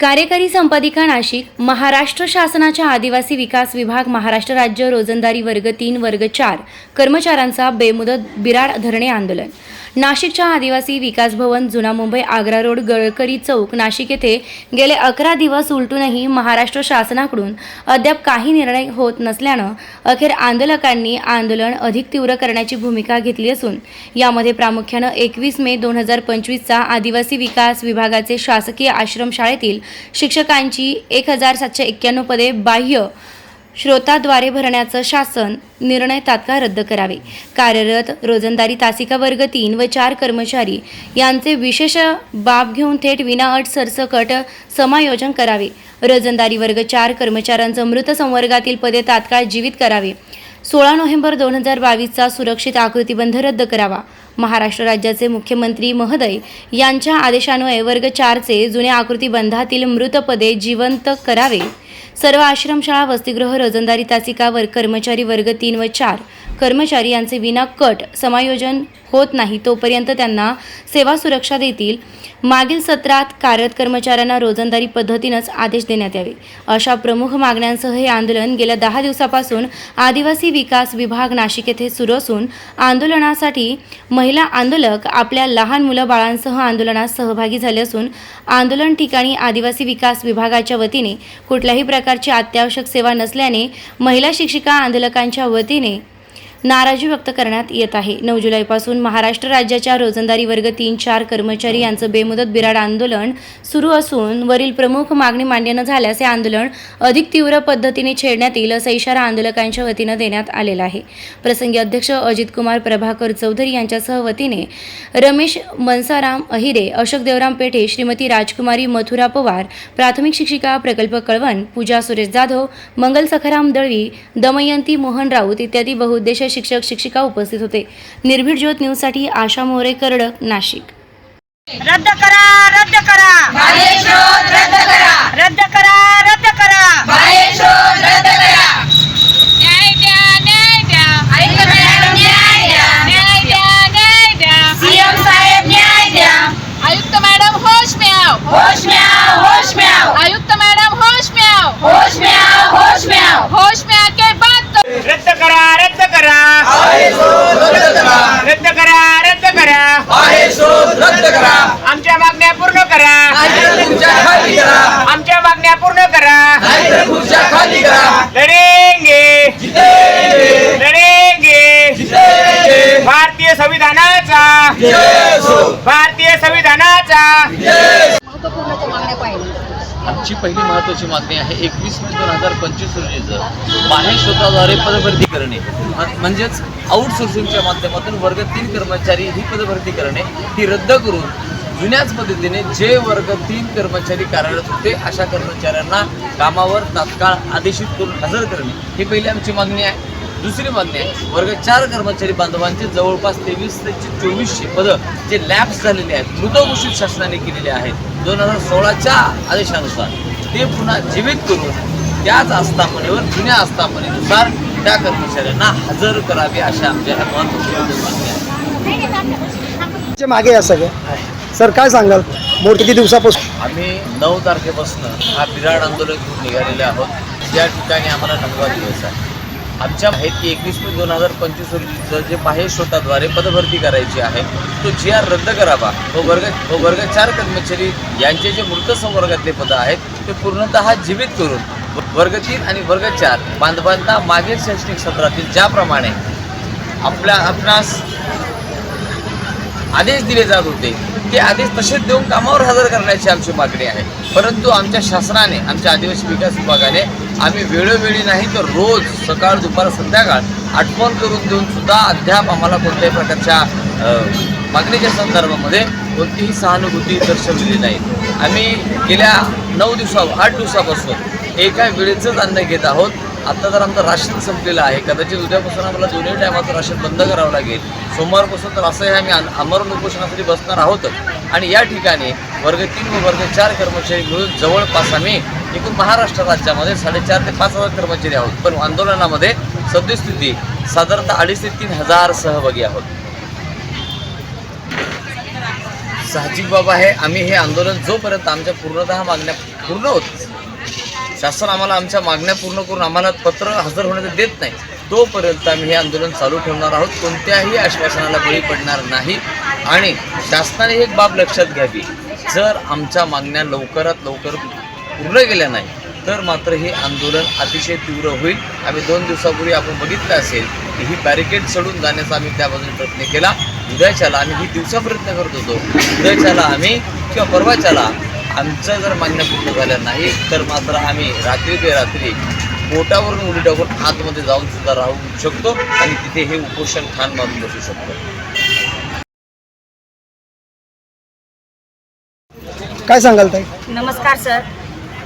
कार्यकारी संपादिका नाशिक महाराष्ट्र शासनाच्या आदिवासी विकास विभाग महाराष्ट्र राज्य रोजंदारी वर्ग तीन वर्ग चार कर्मचाऱ्यांचा बेमुदत बिराड धरणे आंदोलन. नाशिकच्या आदिवासी विकास भवन जुना मुंबई आग्रा रोड गळकरी चौक नाशिक येथे गेले अकरा दिवस उलटूनही महाराष्ट्र शासनाकडून अद्याप काही निर्णय होत नसल्यानं अखेर आंदोलकांनी आंदोलन अधिक तीव्र करण्याची भूमिका घेतली असून यामध्ये प्रामुख्यानं एकवीस मे दोन हजार पंचवीसचा आदिवासी विकास विभागाचे शासकीय आश्रमशाळेतील शिक्षकांची एक हजार सातशे एक्क्याण्णव पदे बाह्य श्रोताद्वारे भरण्याचं शासन निर्णय तात्काळ रद्द करावे. कार्यरत रोजंदारी तासिका वर्ग तीन व चार कर्मचारी यांचे विशेष बाब घेऊन थेट विनाअट सरसकट समायोजन करावे. रोजंदारी वर्ग चार कर्मचाऱ्यांचं मृत संवर्गातील पदे तात्काळ जीवित करावे. सोळा नोव्हेंबर दोन हजार बावीसचा सुरक्षित आकृतीबंध रद्द करावा. महाराष्ट्र राज्याचे मुख्यमंत्री महोदय यांच्या आदेशान्वये वर्ग चारचे जुन्या आकृतीबंधातील मृतपदे जिवंत करावे. सर्व आश्रमशाळा वसतिगृह रोजंदारी तासिकावर कर्मचारी वर्ग तीन व चार कर्मचारी यांचे विना कट समायोजन होत नाही तोपर्यंत त्यांना सेवा सुरक्षा देतील. मागील सत्रात कार्यरत कर्मचाऱ्यांना रोजंदारी पद्धतीनंच आदेश देण्यात यावे. अशा प्रमुख मागण्यांसह हे आंदोलन गेल्या दहा दिवसापासून आदिवासी विकास विभाग नाशिक येथे सुरू असून आंदोलनासाठी महिला आंदोलक आपल्या लहान मुलं बाळांसह आंदोलनात सहभागी झाले असून आंदोलन ठिकाणी आदिवासी विकास विभागाच्या वतीने कुठल्याही प्रकारची अत्यावश्यक सेवा नसल्याने महिला शिक्षिका आंदोलकांच्या वतीने नाराजी व्यक्त करण्यात येत आहे. नऊ जुलैपासून महाराष्ट्र राज्याच्या रोजंदारी वर्ग तीन चार कर्मचारी यांचं बेमुदत बिराड आंदोलन सुरू असून वरील प्रमुख मागणी मान्य न झाल्यास हे आंदोलन अधिक तीव्र पद्धतीने छेडण्यात येईल असा इशारा आंदोलकांच्या वतीनं देण्यात आलेला आहे. प्रसंगी अध्यक्ष अजित कुमार प्रभाकर चौधरी यांच्यासह वतीने रमेश मनसाराम अहिरे अशोक देवराम पेठे श्रीमती राजकुमारी मथुरा पवार प्राथमिक शिक्षिका प्रकल्प कळवण पूजा सुरेश जाधव मंगल सखाराम दळवी दमयंती मोहन राऊत इत्यादी बहुउद्देश शिक्षक शिक्षिका उपस्थित होते. निर्भीड ज्योत न्यूजसाठी आशा मोरे करडक नाशिक. रद्द करा रद्द करा. रद्द करा. रद्द करा रद्द करा. न्याय द्या न्याय द्या. ऐका मॅडम, न्याय द्या. न्याय द्या न्याय द्या. सीएम साहेब न्याय द्या. आयुक्त मॅडम होश म्याव होश म्याव होश म्याव आयुक्त मॅडम होश म्याव होश म्याव होश म्याव होश म्याव के बात करो. रद्द करा रद्द करा रद्द करा रद्द करा आमच्या मागण्या पूर्ण करा. आमच्या मागण्या पूर्ण करा. लढेंगे. लढेंगे. भारतीय संविधानाचा. भारतीय संविधानाचा. आमची पहिली महत्त्वाची मागणी आहे एकवीस मे दोन हजार पंचवीस रोजीचं बाहेर शोधाद्वारे पदभरती करणे. म्हणजेच आउटसोर्सिंगच्या माध्यमातून वर्ग तीन कर्मचारी ही पदभरती करणे ही रद्द करून जुन्याच पद्धतीने जे वर्ग तीन कर्मचारी कार्यरत होते अशा कर्मचाऱ्यांना कामावर तात्काळ आदेशित करून हजर करणे. ही पहिली आमची मागणी आहे. दुसरी मागणी आहे. वर्ग चार कर्मचारी बांधवांचे जवळपास तेवीस ते चोवीसशे पदं जे लॅप्स झालेले आहेत मृत घोषित शासनाने केलेले आहेत. दोन हजार सोळाच्या आदेशानुसार ते पुन्हा जीवित करून त्याच आस्थापनेवर जुन्या आस्थापनेनुसार त्या कर्मचाऱ्यांना हजर करावे अशा आमच्या चे मागे या सगळ्या. सर काय सांगाल? मोठ किती दिवसापासून? आम्ही नऊ तारखेपासून हा बिराड आंदोलन घेऊन निघालेले आहोत. या ठिकाणी आम्हाला नववा दिवस आहे. आमच्या आहेत की एकवीस मे दोन हजार पंचवीस रोजीचं जे बाह्य स्रोताद्वारे पदभरती करायची आहे तो जी आर रद्द करावा. व वर्ग व वर्ग चार कर्मचारी यांचे जे मृत संवर्गातले पदं आहेत ते पूर्णतः जीवित करून वर्ग तीन आणि वर्ग चार बांधवांना मागील शैक्षणिक सत्रातील ज्याप्रमाणे आपल्या आपणास आदेश दिले जात होते ते आदेश तसेच देऊन कामावर हजर करण्याची आमची मागणी आहे. परंतु आमच्या शासनाने आमच्या आदिवासी विकास विभागाने आम्ही वेळोवेळी नाही तर रोज सकाळ दुपार संध्याकाळ आठवण करून देऊन सुद्धा अद्याप आम्हाला कोणत्याही प्रकारच्या मागणीच्या संदर्भामध्ये कोणतीही सहानुभूती दर्शवलेली नाही. आम्ही गेल्या नऊ दिवसा आठ दिवसापासून एका वेळेचंच अन्न घेत आहोत. आता तर आमचं राशन संपलेलं आहे. कदाचित उद्यापासून आम्हाला दोन्ही टायमाचं राशन बंद करावं लागेल. सोमवारपासून तर असंही आम्ही आन- आमरण उपोषणासाठी बसणार आहोत आणि या ठिकाणी वर्ग तीन व वर्ग चार कर्मचारी मिळून जवळपास आम्ही एकूण महाराष्ट्र राज्यामध्ये साडेचार ते पाच हजार कर्मचारी आहोत. पण आंदोलनामध्ये सद्यस्थिती साधारणतः अडीच ते तीन हजार सहभागी आहोत. साहजिक बाब आहे आम्ही हे आंदोलन जोपर्यंत आमच्या पूर्णतः मागण्या पूर्ण होत शासन आम्हाला आमच्या मागण्या पूर्ण करून आम्हाला पत्र हजर होण्याचं देत नाही तोपर्यंत आम्ही हे आंदोलन चालू ठेवणार आहोत. कोणत्याही आश्वासनाला बळी पडणार नाही. आणि शासनाने एक बाब लक्षात घ्यावी. जर आमच्या मागण्या लवकरात लवकर पूर्ण केल्या नाही तर मात्र हे आंदोलन अतिशय तीव्र होईल. आम्ही दोन दिवसापूर्वी आपण बघितलं असेल की ही बॅरिकेड चढून जाण्याचा आम्ही त्या बाजूने प्रयत्न केला. उद्याच्याला आम्ही ही दिवसा प्रयत्न करत होतो. उद्याच्याला आम्ही किंवा परवाच्याला आमच्या जर मागण्या पूर्ण झाल्या नाही तर मात्र आम्ही रात्री ते रात्री पोटावरून उडी टाकून आतमध्ये जाऊन सुद्धा राहू शकतो आणि तिथे हे उपोषण ठाण मारून बसू शकतो. काय सांगाल ताई? नमस्कार सर.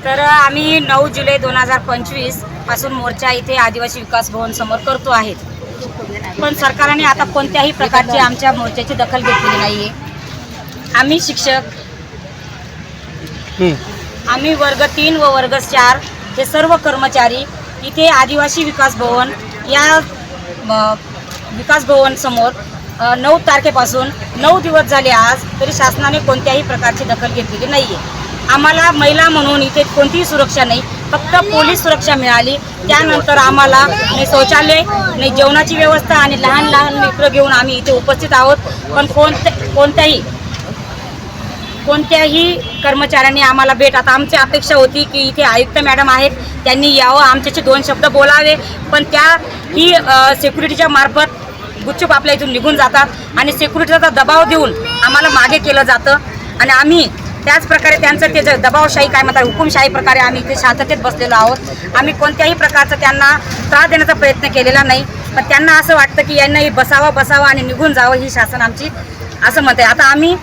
तर आम्ही नऊ जुलै दोन हजार पंचवीसपासून मोर्चा इथे आदिवासी विकास भवन समोर करतो आहेत पण सरकारने आता कोणत्याही प्रकारची आमच्या मोर्चाची दखल घेतलेली नाही आहे आम्ही शिक्षक. आम्ही वर्ग तीन व वर्ग चार हे सर्व कर्मचारी इथे आदिवासी विकास भवन या विकास भवन समोर नऊ तारखेपासून नऊ दिवस झाले आज तरी शासनाने कोणत्याही प्रकारची दखल घेतलेली नाही आहे आम्हाला महिला म्हणून इथे कोणतीही सुरक्षा नाही फक्त पोलीस सुरक्षा मिळाली. त्यानंतर आम्हाला नाही शौचालय नाही जेवणाची व्यवस्था आणि लहान लहान मित्र घेऊन आम्ही इथे उपस्थित आहोत. पण कोणत्या कोणत्याही कोणत्याही कर्मचाऱ्यांनी आम्हाला भेट आता आमची अपेक्षा होती की इथे आयुक्त मॅडम आहेत त्यांनी यावं आमच्याशी दोन शब्द बोलावे. पण त्या ही सिक्युरिटीच्या मार्फत गुपचूप आपल्या इथून निघून जातात आणि सिक्युरिटीचा दबाव देऊन आम्हाला मागे केलं जातं. आणि आम्ही त्याचप्रकारे त्यांचं ते जे दबावशाही काय म्हणतात हुकुमशाही प्रकारे आम्ही इथे शांततेत बसलेलो आहोत. आम्ही कोणत्याही प्रकारचा त्यांना त्रास देण्याचा प्रयत्न केलेला नाही. पण त्यांना असं वाटतं की यांनाही बसावं बसावं आणि निघून जावं ही शासन आमची असं म्हणत आहे. आता आम्ही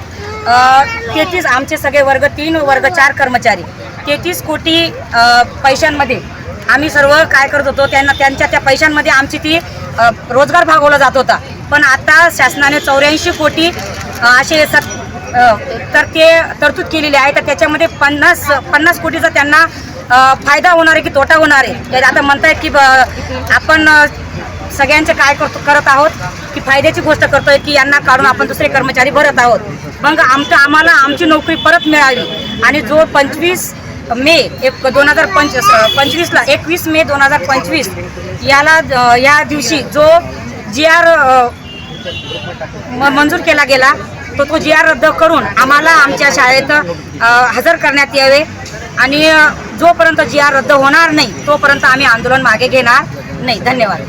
तेहतीस आमचे सगळे वर्ग तीन वर्ग चार कर्मचारी तेहतीस कोटी पैशांमध्ये आम्ही सर्व काय करत होतो त्यांना त्यांच्या त्या पैशांमध्ये आमची ती रोजगार भागवला जात होता. पण आता शासनाने चौऱ्याऐंशी कोटी असे सत तर ते तरतूद केलेली आहे. तर त्याच्यामध्ये पन्नास पन्नास कोटीचा त्यांना फायदा होणार आहे की तोटा होणार आहे? आता म्हणतायत की ब- आपण सगळ्यांचे काय करतो करत आहोत की फायद्याची गोष्ट करतोय की यांना काढून आपण दुसरे कर्मचारी भरत आहोत. मग आमचं आम्हाला आमची नोकरी परत मिळावी आणि जो पंचवीस मे एक दोन हजार पंच पंचवीसला एकवीस मे दोन हजार पंचवीस याला या दिवशी जो जी आर मंजूर केला गेला तो तो जी आर रद्द करून आम्हाला आमच्या शाळेत हजर करण्यात यावे. आणि जोपर्यंत जी आर रद्द होणार नाही तोपर्यंत आम्ही आंदोलन मागे घेणार नाही. धन्यवाद.